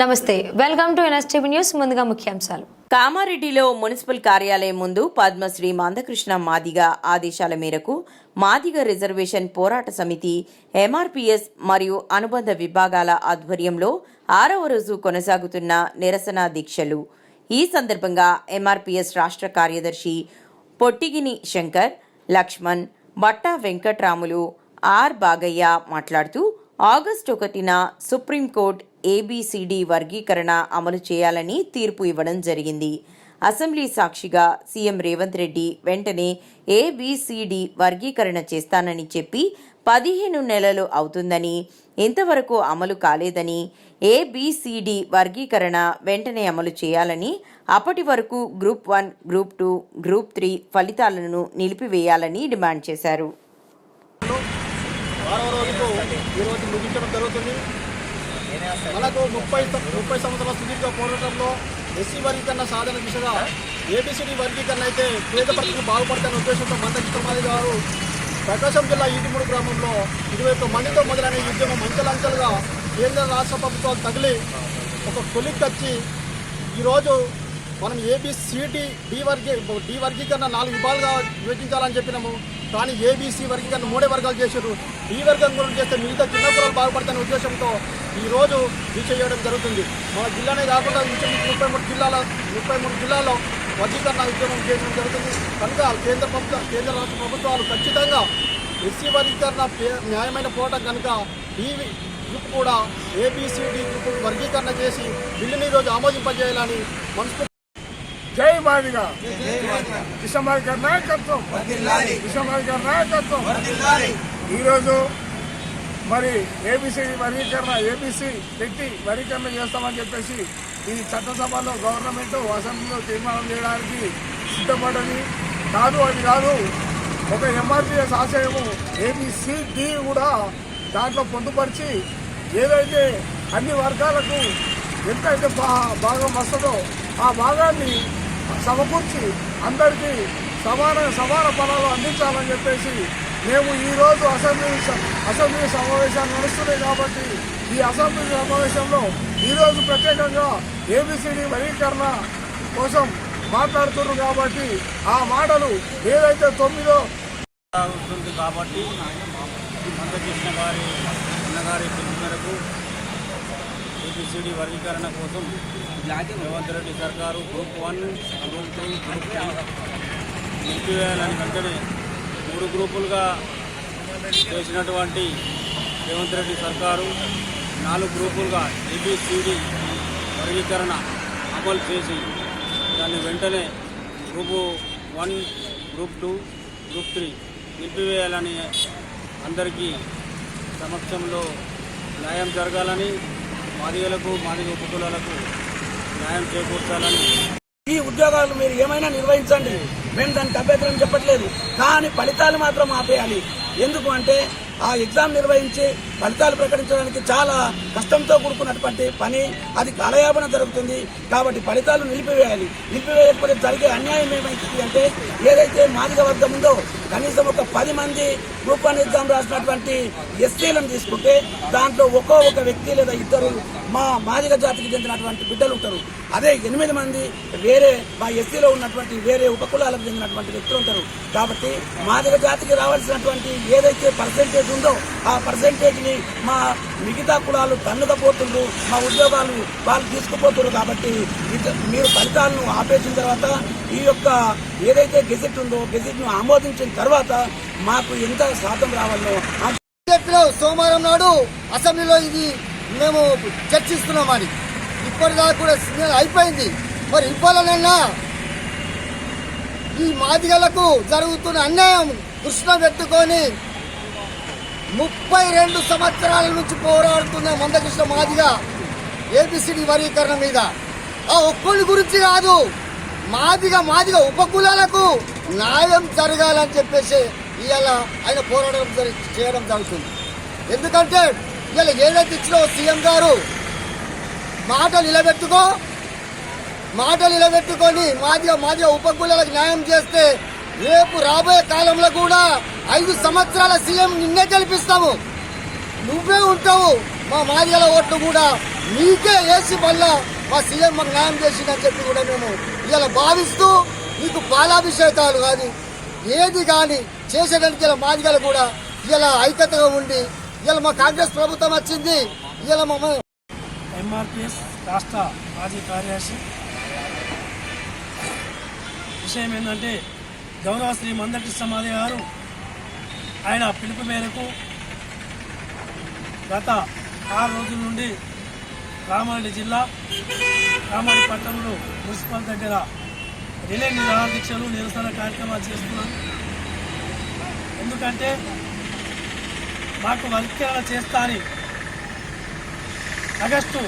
నమస్తే welcome to NSTV news ముందుగా ముఖ్యాంశాలు. కామారెడ్డిలో మున్సిపల్ కార్యాలయం ముందు పద్మశ్రీ మందకృష్ణ మాదిగ ఆదేశాల మేరకు మాదిగ రిజర్వేషన్ పోరాట సమితి ఎంఆర్పిఎస్ మరియు అనుబంధ విభాగాల ఆధ్వర్యంలో ఆరవ రోజు కొనసాగుతున్న నిరసన దీక్షలు. ఈ సందర్భంగా ఎంఆర్పిఎస్ రాష్ట్ర కార్యదర్శి పొట్టిగిని శంకర్ లక్ష్మణ్ బట్టా వెంకట్రాములు ఆర్ బాగయ్య మాట్లాడుతూ ఆగస్టు ఒకటిన సుప్రీంకోర్టు ఏబిసిడి వర్గీకరణ అమలు చేయాలని తీర్పు ఇవ్వడం జరిగింది. అసెంబ్లీ సాక్షిగా సీఎం రేవంత్ రెడ్డి వెంటనే ఏబిసిడి వర్గీకరణ చేస్తానని చెప్పి పదిహేను నెలలు అవుతుందని ఇంతవరకు అమలు కాలేదని ఏబిసిడి వర్గీకరణ వెంటనే అమలు చేయాలని అప్పటి వరకు group one group two group three ఫలితాలను నిలిపివేయాలని డిమాండ్ చేశారు. మనకు ముప్పై ముప్పై సంవత్సరాల సుదీర్ఘ పోరాటంలో ఎస్సీ వర్గీకరణ సాధన దిశగా ఏబిసిడి వర్గీకరణ అయితే పేద ప్రజలు బాగుపడతాయనే ఉద్దేశంతో మందకృష్ణమాది గారు ప్రకాశం జిల్లా ఈటిమూడు గ్రామంలో ఇరవై ఒక్క మందితో మొదలైన ఈ ఉద్యమం అంచెలంచెలుగా కేంద్ర రాష్ట్ర ప్రభుత్వాలు తగిలి ఒక కొలిక్కొచ్చి ఈరోజు మనం ఏబిసిడి డి వర్గీ డి వర్గీకరణ నాలుగు విభాగాలుగా విభజించాలని చెప్పినాము. కానీ ఏబీసీ వర్గీకరణ మూడే వర్గాలు చేశారు ఈ వర్గం గురించి చేస్తే మిగతా చిన్న కులాలు బాగుపడతానే ఉద్దేశంతో ఈ రోజు చేయడం జరుగుతుంది. మన జిల్లానే కాకుండా ముప్పై మూడు జిల్లాల ముప్పై మూడు జిల్లాల్లో వర్గీకరణ ఉద్యమం చేయడం జరుగుతుంది. కనుక కేంద్ర ప్రభుత్వ కేంద్ర రాష్ట్ర ప్రభుత్వాలు ఖచ్చితంగా ఎస్సీ వర్గీకరణ న్యాయమైన పోవటం కనుక ఈ గ్రూప్ కూడా ఏబీసీడీ గ్రూప్ వర్గీకరణ చేసి బిల్లుని ఈరోజు ఆమోదింపజేయాలని మనస్ఫూర్తి జై మాదిగా. విషమాది గారి నాయకత్వం. విషమాది గారి నాయకత్వం. ఈరోజు మరి ఏబీసీ వర్గీకరణ ఏబీసీ పెట్టి వర్గీకరణ చేస్తామని చెప్పేసి ఈ చట్టసభలో గవర్నమెంట్ అసెంబ్లీలో తీర్మానం చేయడానికి సిద్ధపడని కాదు అది కాదు. ఒక ఎంఆర్పీఎస్ ఆశయము ఏబిసిడి కూడా దాంట్లో పొందుపరిచి ఏదైతే అన్ని వర్గాలకు ఎంతైతే బా భాగం వస్తుందో ఆ భాగాన్ని సమకూర్చి అందరికీ సమాన సమాన ఫలాలు అందించాలని చెప్పేసి మేము ఈరోజు అసెంబ్లీ అసెంబ్లీ సమావేశాలు నడుస్తున్నాయి కాబట్టి ఈ అసెంబ్లీ సమావేశంలో ఈరోజు ప్రత్యేకంగా ఏబిసిడి వర్గీకరణ కోసం మాట్లాడుతున్నారు కాబట్టి ఆ మాటలు ఏదైతే తొమ్మిదో ఉంటుంది కాబట్టి మందకృష్ణ గారి అన్నగారి పిలుపు మేరకు ఏపీసీడీ వర్గీకరణ కోసం రేవంత్ రెడ్డి సర్కారు group one group two group three నిలిపివేయాలని వెంటనే మూడు గ్రూపులుగా చేసినటువంటి రేవంత్ రెడ్డి సర్కారు నాలుగు గ్రూపులుగా ఏబిసిడి వర్గీకరణ అమలు చేసి దాన్ని వెంటనే group one group two group three నిలిపివేయాలని అందరికీ సమక్షంలో న్యాయం జరగాలని మాదిగలకు మాదిగ ఉపకులాలకు న్యాయం చేకూర్చాలని ఈ ఉద్యోగాలు మీరు ఏమైనా నిర్వహించండి. మేము దానికి అభ్యంతరం చెప్పట్లేదు. కానీ ఫలితాలు మాత్రం ఆపేయాలి. ఎందుకు అంటే ఆ ఎగ్జామ్ నిర్వహించి ఫలితాలు ప్రకటించడానికి చాలా కష్టంతో కూడుకున్నటువంటి పని అది కాలయాపన జరుగుతుంది. కాబట్టి ఫలితాలు నిలిపివేయాలి. నిలిపివేయకపోతే జరిగే అన్యాయం ఏమైతుంది అంటే ఏదైతే మాదిగ వర్గం ఉందో పది మంది గ్రూప్ వన్ ఎగ్జామ్ రాసినటువంటి ఎస్సీలను తీసుకుంటే దాంట్లో ఒక్కో ఒక వ్యక్తి లేదా ఇద్దరు మా మాదిగ జాతికి చెందినటువంటి బిడ్డలు ఉంటారు. అదే ఎనిమిది మంది వేరే మా ఎస్సీలో ఉన్నటువంటి వేరే ఉపకులాలకు చెందినటువంటి వ్యక్తులు ఉంటారు. కాబట్టి మాదిగ జాతికి రావాల్సినటువంటి ఏదైతే పర్సెంటేజ్ ఉందో ఆ పర్సంటేజ్ని మా మిగతా కులాలు తన్నుకపోతుండ్రు మా ఉద్యోగాలు వాళ్ళు తీసుకుపోతున్నారు కాబట్టి మీరు ఫలితాలను ఆపేసిన తర్వాత ఈ యొక్క ఏదైతే గెజెట్ ఉందో గెజిట్ను ఆమోదించిన తర్వాత మాకు ఎంత శాతం రావాలో చెప్పినావు సోమవారం నాడు అసెంబ్లీలో ఇది మేము చర్చిస్తున్నామని ఇప్పటిదాకా కూడా సిగ్నల్ అయిపోయింది. మరి ఇవ్వాలనన్నా ఈ మాదిగలకు జరుగుతున్న అన్యాయం కృష్ణ పెట్టుకొని ముప్పై రెండు సంవత్సరాల నుంచి పోరాడుతున్న మందకృష్ణ మాదిగ ఏబిసిడి వర్గీకరణ మీద. ఆ ఒక్కరి గురించి కాదు. మాదిగ మాదిగ ఉపకులాలకు న్యాయం జరగాలని చెప్పేసి ఇవాళ ఆయన పోరాటం చేయడం జరుగుతుంది. ఎందుకంటే ఇవాళ ఏదైతే ఇచ్చినో సీఎం గారు మాట నిలబెట్టుకో మాట నిలబెట్టుకొని మాది మాది ఉపకులాలకు న్యాయం చేస్తే రేపు రాబోయే కాలంలో కూడా ఐదు సంవత్సరాల సీఎం నిన్నే గెలిపిస్తాము. నువ్వే ఉంటావు మా మాదిగల ఓట్లు కూడా నీకే వేసి మళ్ళా మా సీఎం మాకు న్యాయం చేసిందని చెప్పి కూడా మేము ఇలా భావిస్తూ నీకు బాలాభిషేకాలు కానీ ఏది కానీ చేసేదానికి ఇలా మాదిగలు కూడా ఇలా ఐక్యతగా ఉండి ఇలా మా కాంగ్రెస్ ప్రభుత్వం వచ్చింది ఇలా మమ్మల్ని ఎంఆర్పిఎస్ రాష్ట్ర మాజీ కార్యదర్శి. విషయం ఏంటంటే గౌరవ శ్రీ మందకృష్ణ మాది గారు ఆయన పిలుపు మేరకు గత ఆరు రోజుల నుండి రామారెడ్డి జిల్లా రామారెడ్డి పట్టణంలో మున్సిపల్ దగ్గర రిలే నిరాహార దీక్షలు నిరసన కార్యక్రమాలు చేస్తున్నాం. ఎందుకంటే మాకు వర్గీకరణ చేస్తా అని ఆగస్టు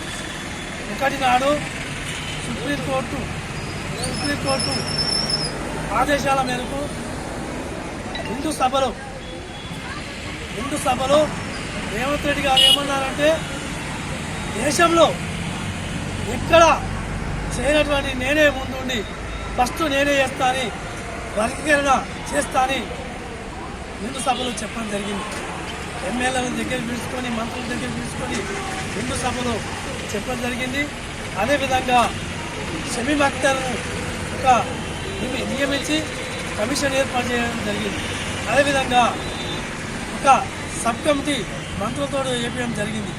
ఒకటి నాడు సుప్రీంకోర్టు సుప్రీంకోర్టు ఆదేశాల మేరకు హిందూ సభలో హిందూ సభలో రేవంత్ రెడ్డి గారు ఏమన్నారంటే దేశంలో ఎక్కడ చేయనటువంటి నేనే ముందుండి. ఫస్ట్ నేనే చేస్తాను వర్గీకరణ చేస్తాను హిందూ సభలో చెప్పడం జరిగింది. ఎమ్మెల్యేల దగ్గర పిలుచుకొని మంత్రుల దగ్గర పిలుచుకొని హిందూ సభలో చెప్పడం జరిగింది. అదేవిధంగా షమీమ్ అఖ్తర్ను ఒక నియమించి కమిషన్ ఏర్పాటు చేయడం జరిగింది. అదేవిధంగా ఒక సబ్ కమిటీ మంత్రులతో చేపించడం జరిగింది.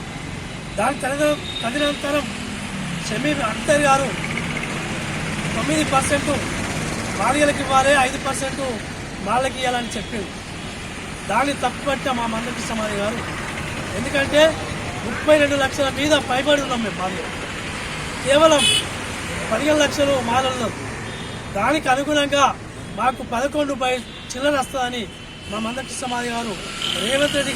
దాని తదిన తదనంతరం షమీమ్ అఖ్తర్ గారు తొమ్మిది పర్సెంట్ బాలికలకు ఇవ్వాలి ఐదు పర్సెంట్ వాళ్ళకి ఇవ్వాలని చెప్పింది. దాన్ని తప్పుపట్ట మా మందకి సమాధి గారు. ఎందుకంటే ముప్పై రెండు లక్షల మీద పైబడి ఉన్నాం మేము మాది కేవలం పదిహేను లక్షలు మాలల్లో. దానికి అనుగుణంగా మాకు పదకొండు బై చిల్లర వస్తుందని మా మందకృష్ణ మాది గారు రేవంత్ రెడ్డి